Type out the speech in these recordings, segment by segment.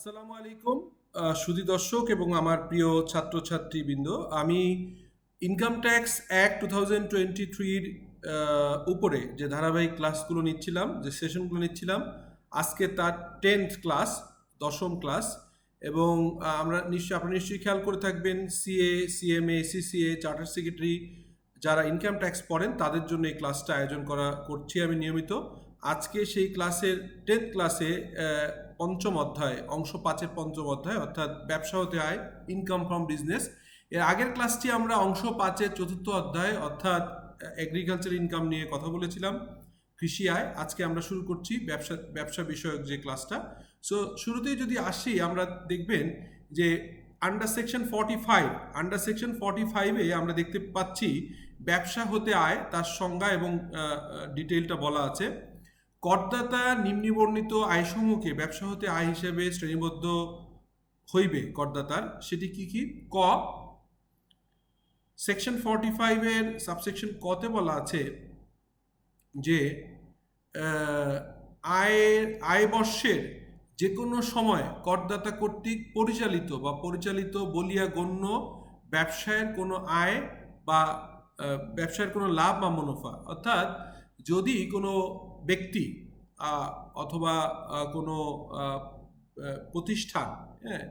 আসসালামু আলাইকুম সুধী দর্শক এবং আমার প্রিয় ছাত্রছাত্রীবৃন্দ। আমি income tax act two thousand twenty থ্রির উপরে যে ধারাবাহিক ক্লাসগুলো নিচ্ছিলাম, যে সেশনগুলো নিচ্ছিলাম, আজকে তার টেন্থ ক্লাস দশম ক্লাস এবং আমরা নিশ্চয়ই, আপনারা নিশ্চয়ই খেয়াল করে থাকবেন CA CMA CCA charter secretary যারা ইনকাম ট্যাক্স পড়েন, তাদের জন্য এই ক্লাসটা আয়োজন করা করছি আমি নিয়মিত। আজকে সেই ক্লাসের টেন্থ ক্লাসে পঞ্চম অধ্যায়, অংশ পাঁচের পঞ্চম অধ্যায়, অর্থাৎ ব্যবসা হতে আয় ইনকাম ফ্রম বিজনেস এর আগের ক্লাসটি আমরা অংশ পাঁচের চতুর্থ অধ্যায়, অর্থাৎ এগ্রিকালচার ইনকাম নিয়ে কথা বলেছিলাম, কৃষি আয়। আজকে আমরা শুরু করছি ব্যবসা ব্যবসা বিষয়ক যে ক্লাসটা সো শুরুতেই যদি আসি, আমরা দেখবেন যে under section forty five under section forty ফাইভে আমরা দেখতে পাচ্ছি ব্যবসা হতে আয়, তার সংজ্ঞা এবং ডিটেলটা বলা আছে। করদাতা নিম্নবর্ণিত আয়সমূহকে ব্যবসা হতে আয় হিসেবে শ্রেণীবদ্ধ হইবে করদাতার। সেটি কি কি? ক সেকশন ফর্টি ফাইভের সাবসেকশন কতে বলা আছে যে আয়ের, আয় বর্ষের যে কোনো সময় করদাতা কর্তৃক পরিচালিত বা পরিচালিত বলিয়া গণ্য ব্যবসায়ের কোনো আয় বা ব্যবসায়ের কোনো লাভ বা মুনাফা। অর্থাৎ যদি কোনো ব্যক্তি অথবা কোনো প্রতিষ্ঠান হ্যাঁ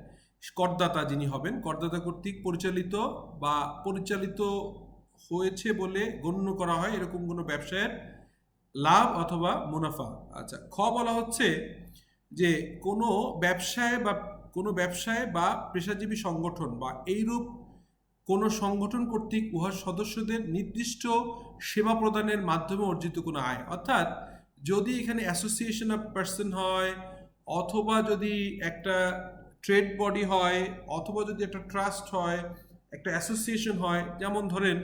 করদাতা যিনি হবেন, করদাতা কর্তৃক পরিচালিত বা পরিচালিত হয়েছে বলে গণ্য করা হয়, এরকম কোনো ব্যবসায়ের লাভ অথবা মুনাফা। আচ্ছা খ বলা হচ্ছে যে, কোনো ব্যবসায় বা, কোনো ব্যবসায় বা পেশাজীবী সংগঠন বা এইরূপ কোনো সংগঠন কর্তৃক উহার সদস্যদের নির্দিষ্ট সেবা প্রদানের মাধ্যমে অর্জিত কোনো আয়। অর্থাৎ যদি এখানে অ্যাসোসিয়েশন অফ পার্সন হয়, অথবা যদি একটা ট্রেড বডি হয়, অথবা যদি একটা ট্রাস্ট হয়, একটা অ্যাসোসিয়েশন হয়, যেমন ধরেন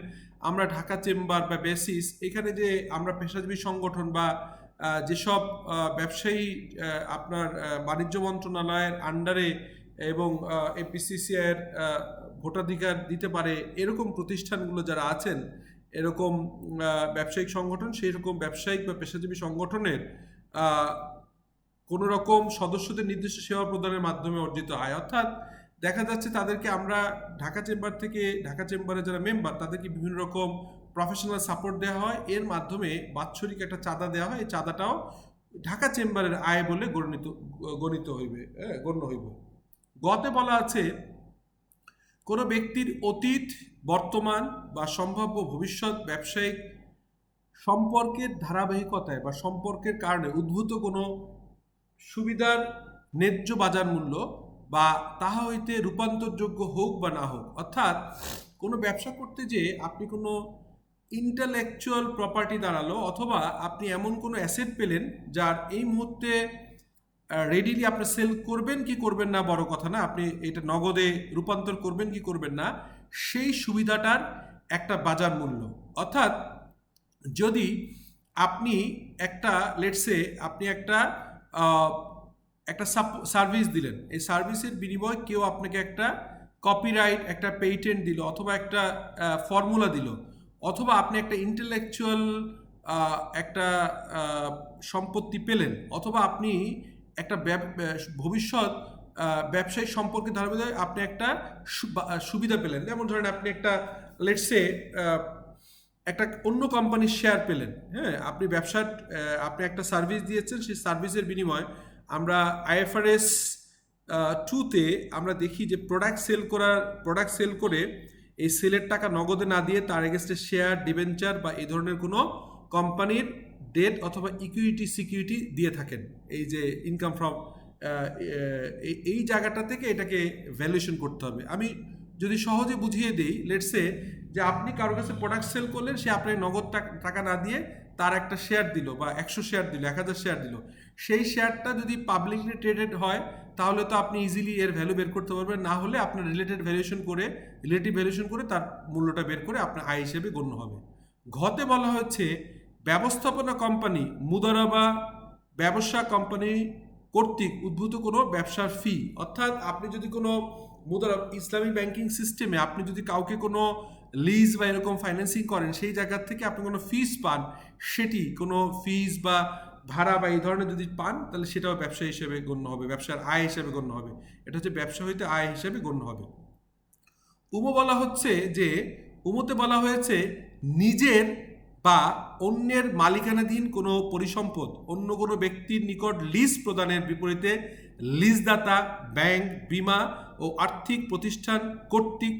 আমরা ঢাকা চেম্বার বা বেসিস এখানে যে আমরা পেশাজীবী সংগঠন বা যেসব ব্যবসায়ী আপনার বাণিজ্য মন্ত্রণালয়ের আন্ডারে এবং এপিসিসিআইয়ের ভোটাধিকার দিতে পারে এরকম প্রতিষ্ঠানগুলো যারা আছেন, এরকম ব্যবসায়িক সংগঠন সেই রকম ব্যবসায়িক বা পেশাজীবী সংগঠনের কোনো রকম সদস্যদের নির্দিষ্ট সেবা প্রদানের মাধ্যমে অর্জিত আয়। অর্থাৎ দেখা যাচ্ছে তাদেরকে আমরা ঢাকা চেম্বার থেকে, ঢাকা চেম্বারে যারা মেম্বার, তাদেরকে বিভিন্ন রকম প্রফেশনাল সাপোর্ট দেওয়া হয়। এর মাধ্যমে বাৎসরিক একটা চাঁদা দেওয়া হয়। এই চাঁদাটাও ঢাকা চেম্বারের আয় বলে গণিত গণিত হইবে হ্যাঁ গণ্য হইবে। গতে বলা আছে কোনো ব্যক্তির অতীত, বর্তমান বা সম্ভাব্য ভবিষ্যৎ ব্যবসায়িক সম্পর্কের ধারাবাহিকতায় বা সম্পর্কের কারণে উদ্ভূত কোনো সুবিধার ন্যায্য বাজার মূল্য বা তাহা হইতে রূপান্তরযোগ্য হোক বা না হোক, অর্থাৎ কোনো ব্যবসা করতে যে আপনি কোনো ইন্টালেকচুয়াল প্রপার্টি দাঁড়াল অথবা আপনি এমন কোনো অ্যাসেট পেলেন যার এই মুহূর্তে রেডিলি আপনি সেল করবেন কি করবেন না বড় কথা না, আপনি এটা নগদে রূপান্তর করবেন কি করবেন না, সেই সুবিধাটার একটা বাজার মূল্য। অর্থাৎ যদি আপনি একটা লেটসে আপনি একটা একটা সার্ভিস দিলেন, এই সার্ভিসের বিনিময়ে কেউ আপনাকে একটা কপিরাইট একটা পেটেন্ট দিল অথবা একটা ফর্মুলা দিল, অথবা আপনি একটা ইন্টেলেকচুয়াল একটা সম্পত্তি পেলেন, অথবা আপনি একটা ভবিষ্যৎ ব্যবসায়িক সম্পর্কে ধারাবাহিক আপনি একটা সুবিধা পেলেন। যেমন ধরেন আপনি একটা লেটসে একটা অন্য কোম্পানির শেয়ার পেলেন। হ্যাঁ আপনি ব্যবসার আপনি একটা সার্ভিস দিয়েছেন, সেই সার্ভিসের বিনিময়ে আমরা আইএফআরএস টুতে আমরা দেখি যে প্রোডাক্ট সেল করার প্রোডাক্ট সেল করে এই সেলের টাকা নগদে না দিয়ে তার এগেস্টে শেয়ার ডিবেঞ্চার বা এই ধরনের কোনো কোম্পানির ডেট অথবা ইকুইটি সিকিউরিটি দিয়ে থাকেন। এই যে ইনকাম ফ্রম এই জায়গাটা থেকে এটাকে ভ্যালুয়েশন করতে হবে। আমি যদি সহজে বুঝিয়ে দিই লেটসে যে আপনি কারও কাছে প্রোডাক্ট সেল করলেন, সে আপনাকে নগদ টাকা না দিয়ে তার একটা শেয়ার দিল বা একশো শেয়ার দিল, এক হাজার শেয়ার দিল। সেই শেয়ারটা যদি পাবলিকলি ট্রেডেড হয়, তাহলে তো আপনি ইজিলি এর ভ্যালু বের করতে পারবেন। না হলে আপনার রিলেটেড ভ্যালুয়েশন করে রিলেটিভ ভ্যালুয়েশন করে তার মূল্যটা বের করে আপনার আয় হিসেবে গণ্য হবে। ঘতে বলা হচ্ছে ব্যবস্থাপনা কোম্পানি মুদারাবা ব্যবসা কোম্পানি কর্তৃক উদ্ভূত কোনো ব্যবসার ফি অর্থাৎ আপনি যদি কোনো মুদারা ইসলামী ব্যাংকিং সিস্টেমে আপনি যদি কাউকে কোনো লিজ বা এরকম ফাইন্যান্সিং করেন, সেই জায়গার থেকে আপনি কোনো ফিস পান, সেটি কোনো ফিস বা ভাড়া বা এই ধরনের যদি পান, তাহলে সেটাও ব্যবসা হিসেবে গণ্য হবে, ব্যবসার আয় হিসেবে গণ্য হবে। এটা হচ্ছে ব্যবসা হইতে আয় হিসেবে গণ্য হবে। উমো বলা হচ্ছে যে, উমোতে বলা হয়েছে, নিজের বা অন্যের মালিকানাধীন কোনো পরিসম্পদ, অন্য কোনো ব্যক্তির নিকট লিজ প্রদানের বিপরীতে লিজদাতা ব্যাংক বিমা ও আর্থিক প্রতিষ্ঠান কর্তৃক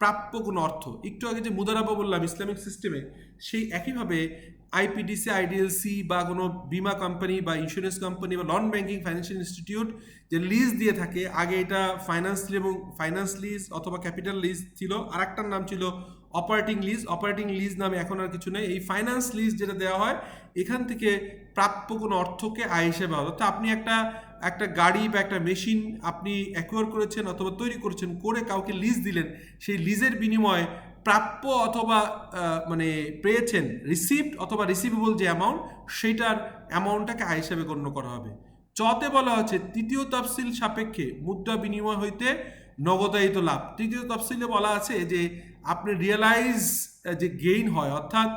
প্রাপ্য কোনো অর্থ। একটু আগে যে মুদারাবা বললাম, ইসলামিক সিস্টেমে সেই একইভাবে আইপিডিসি আইডিএলসি বা কোনো বিমা কোম্পানি বা ইন্স্যুরেন্স কোম্পানি বা নন ব্যাংকিং ফাইন্যান্সিয়াল ইনস্টিটিউট যে লিজ দিয়ে থাকে, আগে এটা ফাইন্যান্স এবং ফাইন্যান্স লিজ অথবা ক্যাপিটাল লিজ ছিল। আর একটার নাম ছিল অপারেটিং লিজ অপারেটিং লিজ নামে এখন আর কিছু নেই। এই ফাইন্যান্স লিজ যেটা দেওয়া হয়, এখান থেকে প্রাপ্য কোনো অর্থকে আয় হিসেবে অর্থাৎ আপনি একটা একটা গাড়ি বা একটা মেশিন আপনি অ্যাকোয়ার করেছেন অথবা তৈরি করেছেন, করে কাউকে লিজ দিলেন, সেই লিজের বিনিময়ে প্রাপ্য অথবা মানে পেয়েছেন রিসিভড অথবা রিসিভেবল যে অ্যামাউন্ট সেইটার অ্যামাউন্টটাকে আয় হিসেবে গণ্য করা হবে। চতে বলা হচ্ছে, তৃতীয় তফসিল সাপেক্ষে মুদ্রা বিনিময় হইতে নগদায়িত লাভ। তৃতীয় তফসিলে বলা আছে যে আপনি রিয়েলাইজ যে গেইন হয়। অর্থাৎ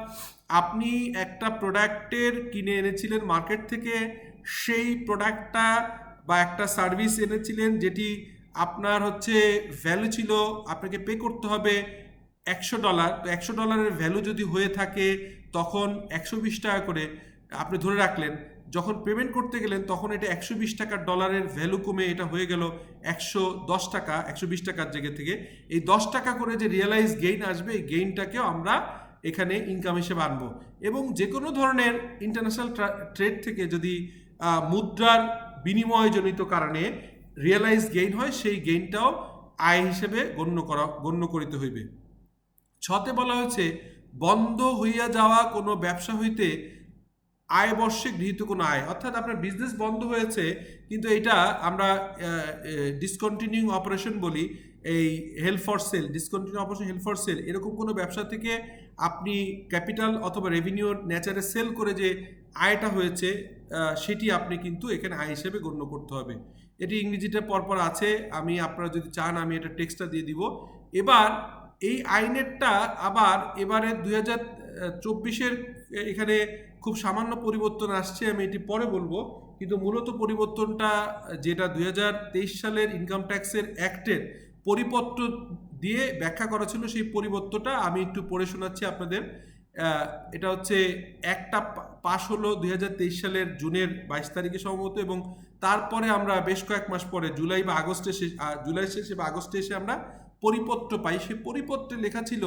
আপনি একটা প্রোডাক্টের কিনে এনেছিলেন মার্কেট থেকে, সেই প্রোডাক্টটা বা একটা সার্ভিস এনেছিলেন যেটি আপনার হচ্ছে ভ্যালু ছিল, আপনাকে পে করতে হবে একশো ডলার তো একশো ডলারের ভ্যালু যদি হয়ে থাকে, তখন একশো বিশ টাকা করে আপনি ধরে রাখলেন। যখন পেমেন্ট করতে গেলেন, তখন এটা একশো বিশ টাকার ডলারের ভ্যালু কমে এটা হয়ে গেল একশো দশ টাকা, একশো বিশ টাকার জায়গা থেকে। এই দশ টাকা করে যে রিয়েলাইজ গেইন আসবে, এই গেইনটাকেও আমরা এখানে ইনকাম হিসেবে আনব। এবং যে কোনো ধরনের ইন্টারন্যাশনাল ট্রেড থেকে যদি মুদ্রার বিনিময়জনিত কারণে রিয়েলাইজ গেইন হয়, সেই গেইনটাও আয় হিসেবে গণ্য করা, গণ্য করিতে হইবে। ছতে বলা হয়েছে, বন্ধ হইয়া যাওয়া কোনো ব্যবসা হইতে আয় বর্ষে গৃহীত কোনো আয়, অর্থাৎ আপনার বিজনেস বন্ধ হয়েছে, কিন্তু এটা আমরা ডিসকন্টিনিউং অপারেশন বলি, এই help for sale discontinue operation help for sale এরকম কোনো ব্যবসা থেকে আপনি ক্যাপিটাল অথবা রেভিনিউর নেচারে সেল করে যে আয়টা হয়েছে সেটি আপনি কিন্তু এখানে আয় হিসেবে গণ্য করতে হবে। এটি ইংরেজিটা পরপর আছে, আমি আপনারা যদি চান আমি এটা টেক্সটটা দিয়ে দিব। এবার এই আইনেরটা আবার এবারে দুই হাজার চব্বিশের এখানে খুব সামান্য পরিবর্তন আসছে, আমি এটি পরে বলব। কিন্তু মূলত পরিবর্তনটা, যেটা দুই হাজার তেইশ সালের ইনকাম ট্যাক্সের অ্যাক্টের পরিপত্র দিয়ে ব্যাখ্যা করা ছিল, সেই পরিবর্তনটা আমি একটু পড়ে শোনাচ্ছি আপনাদের। এটা হচ্ছে একটা পাশ হলো দুই হাজার তেইশ সালের জুনের বাইশ তারিখে সম্ভবত এবং তারপরে আমরা বেশ কয়েক মাস পরে জুলাই বা আগস্টে শেষ জুলাই শেষে বা আগস্টে এসে আমরা পরিপত্র পাই। সেই পরিপত্রে লেখা ছিল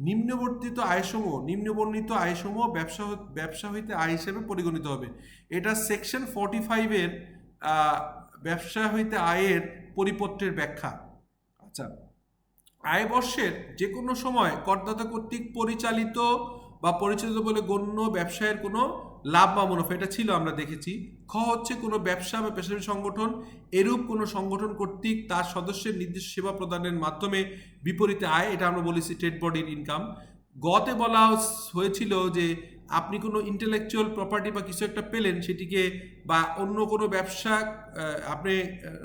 নিম্নবর্তিত আয়সমূহ, নিম্নবর্ণিত আয়সমূহ ব্যবসা ব্যবসা হইতে আয় হিসেবে পরিগণিত হবে। এটা সেকশন ফর্টি ফাইভের ব্যবসা হইতে আয়ের পরিপত্রের ব্যাখ্যা। আচ্ছা আয় বর্ষের যে কোনো সময় করদাতা কর্তৃক পরিচালিত বা পরিচালিত বলে গণ্য ব্যবসায়ের কোনো লাভ বা মুনাফা, এটা ছিল আমরা দেখেছি। খ হচ্ছে কোনো ব্যবসা বা পেশাজীবী সংগঠন, এরূপ কোনো সংগঠন কর্তৃক তার সদস্যের নির্দিষ্ট সেবা প্রদানের মাধ্যমে বিপরীতে আয়, এটা আমরা বলেছি স্টেট বডির ইনকাম গতে বলা হয়েছিল যে আপনি কোনো ইন্টেলেকচুয়াল প্রপার্টি বা কিছু একটা পেলেন, সেটিকে বা অন্য কোনো ব্যবসা আপনি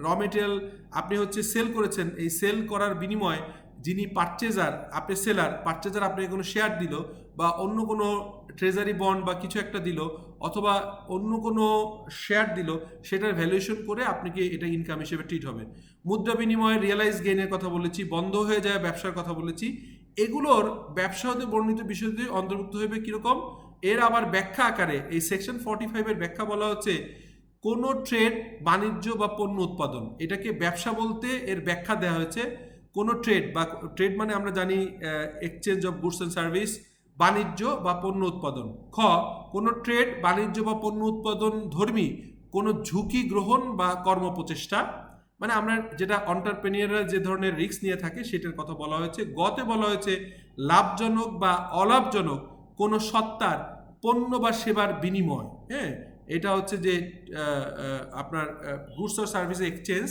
র মেটেরিয়াল আপনি হচ্ছে সেল করেছেন, এই সেল করার বিনিময়ে যিনি পারচেজার আপনি সেলার পারচেজার আপনাকে কোনো শেয়ার দিল বা অন্য কোনো ট্রেজারি বন্ড বা কিছু একটা দিল অথবা অন্য কোনো শেয়ার দিল, সেটার ভ্যালুয়েশন করে আপনাকে এটা ইনকাম হিসেবে ট্রিট হবে মুদ্রা বিনিময়ে রিয়েলাইজ গেইনের কথা বলেছি, বন্ধ হয়ে যায় ব্যবসার কথা বলেছি, এগুলোর ব্যবসা হতে বর্ণিত বিষয়টি অন্তর্ভুক্ত হবে কীরকম? এর আবার ব্যাখ্যা আকারে, এই সেকশন ফর্টি ফাইভের ব্যাখ্যা বলা হচ্ছে, কোনো ট্রেড বাণিজ্য বা পণ্য উৎপাদন, এটাকে ব্যবসা বলতে এর ব্যাখ্যা দেওয়া হয়েছে কোনো ট্রেড বা ট্রেড মানে আমরা জানি exchange of goods and service বাণিজ্য বা পণ্য উৎপাদন। খ, কোনো ট্রেড বাণিজ্য বা পণ্য উৎপাদন ধর্মী কোনো ঝুঁকি গ্রহণ বা কর্মপ্রচেষ্টা। মানে আমরা যেটা অন্টারপ্রেনিয়াররা যে ধরনের রিস্ক নিয়ে থাকে, সেটার কথা বলা হয়েছে। গতে বলা হয়েছে, লাভজনক বা অলাভজনক কোনো সত্তার পণ্য বা সেবার বিনিময়। হ্যাঁ এটা হচ্ছে যে আপনার গুডস অর সার্ভিস এক্সচেঞ্জ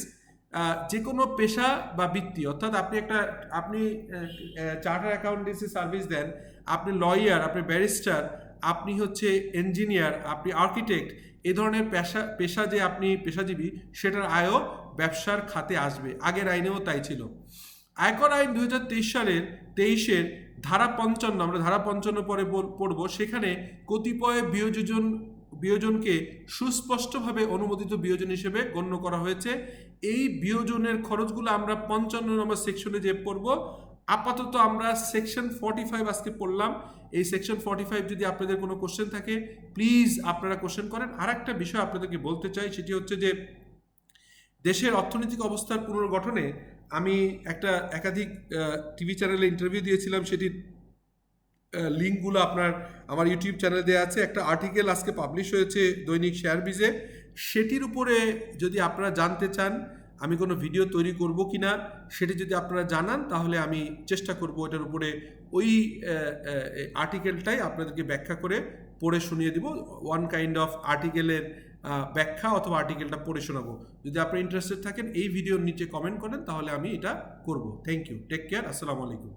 যে কোনো পেশা বা বৃত্তি, অর্থাৎ আপনি একটা, আপনি চার্টার অ্যাকাউন্টেন্সি সার্ভিস দেন, আপনি লয়ার আপনি ব্যারিস্টার আপনি হচ্ছে ইঞ্জিনিয়ার আপনি আর্কিটেক্ট এ ধরনের পেশা পেশা যে আপনি পেশাজীবী, সেটার আয়ও ব্যবসার খাতে আসবে। আগের আইনেও তাই ছিল। আয়কর আইন দু হাজার তেইশ সালের তেইশের ধারা পঞ্চান্ন, আমরা ধারা পঞ্চান্ন পরে পড়ব, সেখানে কতিপয় বিয়োজন বিয়োজনকে সুস্পষ্টভাবে অনুমোদিত বিয়োজন হিসেবে গণ্য করা হয়েছে। এই বিয়োজনের খরচগুলো আমরা পঞ্চান্ন নম্বর সেকশনে যে পড়ব, আপাতত আমরা সেকশন ফর্টি ফাইভ আজকে পড়লাম। এই সেকশন ফর্টি ফাইভ যদি আপনাদের কোনো কোশ্চেন থাকে প্লিজ আপনারা কোশ্চেন করেন। আর একটা বিষয় আপনাদেরকে বলতে চাই, সেটি হচ্ছে যে দেশের অর্থনৈতিক অবস্থার পুনর্গঠনে আমি একটা একাধিক টিভি চ্যানেলে ইন্টারভিউ দিয়েছিলাম সেটির লিঙ্কগুলো আপনার আমার ইউটিউব চ্যানেলে দেওয়া আছে। একটা আর্টিকেল আজকে পাবলিশ হয়েছে দৈনিক শেয়ার বিজে সেটির উপরে যদি আপনারা জানতে চান আমি কোনো ভিডিও তৈরি করব কি না সেটি যদি আপনারা জানান, তাহলে আমি চেষ্টা করব এটার উপরে ওই আর্টিকেলটাই আপনাদেরকে ব্যাখ্যা করে পড়ে শুনিয়ে দিব। ওয়ান কাইন্ড অফ আর্টিকেলের ব্যাখ্যা অথবা আর্টিকেলটা পড়ে শোনাবো। যদি আপনি ইন্টারেস্টেড থাকেন, এই ভিডিওর নিচে কমেন্ট করেন, তাহলে আমি এটা করব। থ্যাংক ইউ টেক কেয়ার আসসালামু আলাইকুম